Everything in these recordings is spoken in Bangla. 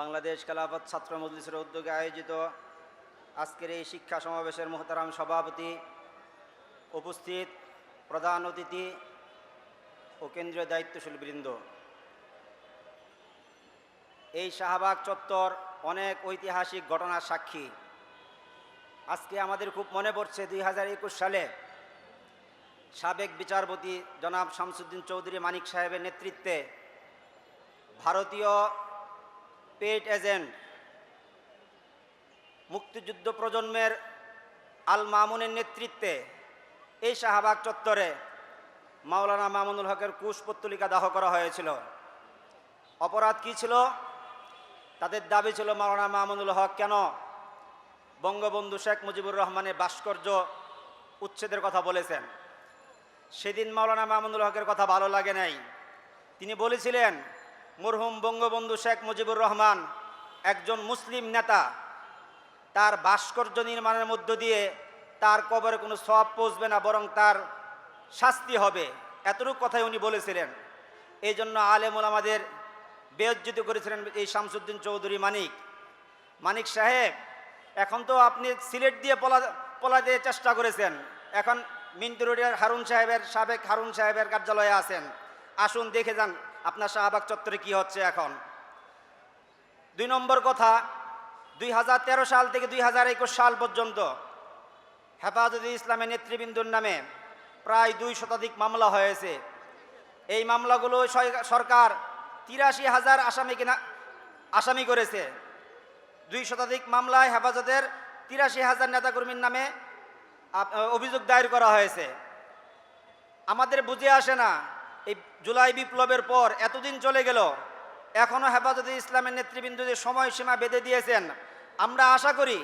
বাংলাদেশ খেলাফত ছাত্র মজলিসের উদ্যোগে আয়োজিত আজকের এই শিক্ষা সমাবেশের মোহতারাম সভাপতি, উপস্থিত প্রধান অতিথি ও কেন্দ্রীয় দায়িত্বশীল বৃন্দ। এই শাহবাগ চত্বর অনেক ঐতিহাসিক ঘটনার সাক্ষী। আজকে আমাদের খুব মনে পড়ছে দুই হাজার একুশ সালে সাবেক বিচারপতি জনাব শামসুদ্দিন চৌধুরী মানিক সাহেবের নেতৃত্বে ভারতীয় পেট এজেন্ট। মুক্তিযুদ্ধ প্রজন্মের আল মামুনের নেতৃত্বে এই শাহবাগ চত্বরে মাওলানা মামুনুল হকের কুশপত্তলিকা দাহ করা হয়েছিল। অপরাধ কি ছিল? তাদের দাবি ছিল, মাওলানা মামুনুল হক কেন বঙ্গবন্ধু শেখ মুজিবুর রহমানের ভাস্কর্য উচ্ছেদের কথা বলেছেন? সেদিন মাওলানা মামুনুল হকের কথা ভালো লাগে নাই। তিনি বলেছিলেন মরহুম বঙ্গবন্ধু শেখ মুজিবুর রহমান একজন মুসলিম নেতা, তার ভাস্কর্য নির্মাণের মধ্য দিয়ে তার কবরে কোনো সব পৌঁছবে না, বরং তার শাস্তি হবে, এতটুকু কথাই উনি বলেছিলেন। এই জন্য আলেমুল আমাদের বেজ্জিত করেছিলেন এই শামসুদ্দিন চৌধুরী মানিক। মানিক সাহেব, এখন তো আপনি সিলেট দিয়ে পলা পলাতে চেষ্টা করেছেন। এখন মিন্টু রোডের হারুন সাহেবের সাবেক হারুন সাহেবের কার্যালয়ে আছেন। আসুন দেখে যান আপনার শাহবাগ চত্বরে কি হচ্ছে এখন? দুই নম্বর কথা, দুই হাজার তেরো সাল থেকে দুই হাজার একুশ সাল পর্যন্ত হেফাজতে ইসলামের নেতৃবৃন্দুর নামে প্রায় দুই শতাধিক মামলা হয়েছে। এই মামলাগুলো সরকার তিরাশি হাজার আসামি কিনা আসামি করেছে। দুই শতাধিক মামলায় হেফাজতের তিরাশি হাজার নেতাকর্মীর নামে অভিযোগ দায়ের করা হয়েছে। আমাদের বুঝে আসে না এই জুলাই বিপ্লবের পর এতদিন চলে গেল এখনও হেফাজতে ইসলামের নেতৃবৃন্দ যে সময়সীমা বেঁধে দিয়েছেন, আমরা আশা করি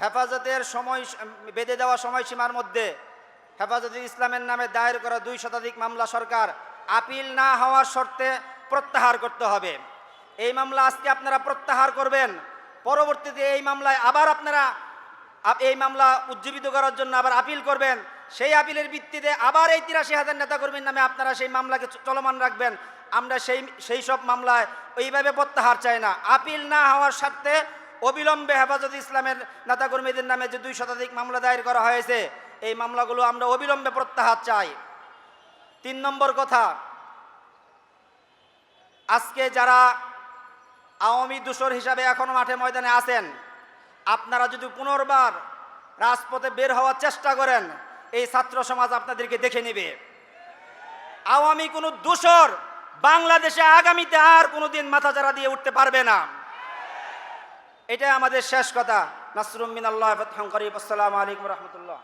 হেফাজতের সময়, বেঁধে দেওয়া সময়সীমার মধ্যে হেফাজতে ইসলামের নামে দায়ের করা দুই শতাধিক মামলা সরকার আপিল না হওয়ার শর্তে প্রত্যাহার করতে হবে। এই মামলা আজকে আপনারা প্রত্যাহার করবেন, পরবর্তীতে এই মামলায় আবার আপনারা এই মামলা উজ্জীবিত করার জন্য আবার আপিল করবেন সেই আপিলের ভিত্তিতে আবার এই তিরাশি হাজার নেতাকর্মীর নামে আপনারা সেই মামলাকে চলমান রাখবেন। আমরা সেই সেই সব মামলায় ওইভাবে প্রত্যাহার চাই না। আপিল না হওয়ার স্বার্থে অবিলম্বে হেফাজত ইসলামের নেতাকর্মীদের নামে যে দুই শতাধিক মামলা দায়ের করা হয়েছে, এই মামলাগুলো আমরা অবিলম্বে প্রত্যাহার চাই। তিন নম্বর কথা, আজকে যারা আওয়ামী দূষর হিসাবে এখনও মাঠে ময়দানে আছেন, আপনারা যদি পুনর্বার রাজপথে বের হওয়ার চেষ্টা করেন এই ছাত্র সমাজ আপনাদেরকে দেখে নেবে। আওয়ামী কোনো দূষর বাংলাদেশে আগামীতে আর কোনোদিন মাথা চারা দিয়ে উঠতে পারবে না। এটা আমাদের শেষ কথা। নাসরুম মিনাল্লাহ ফতহাম আসসালামু আলাইকুম রহমতুল্লাহ।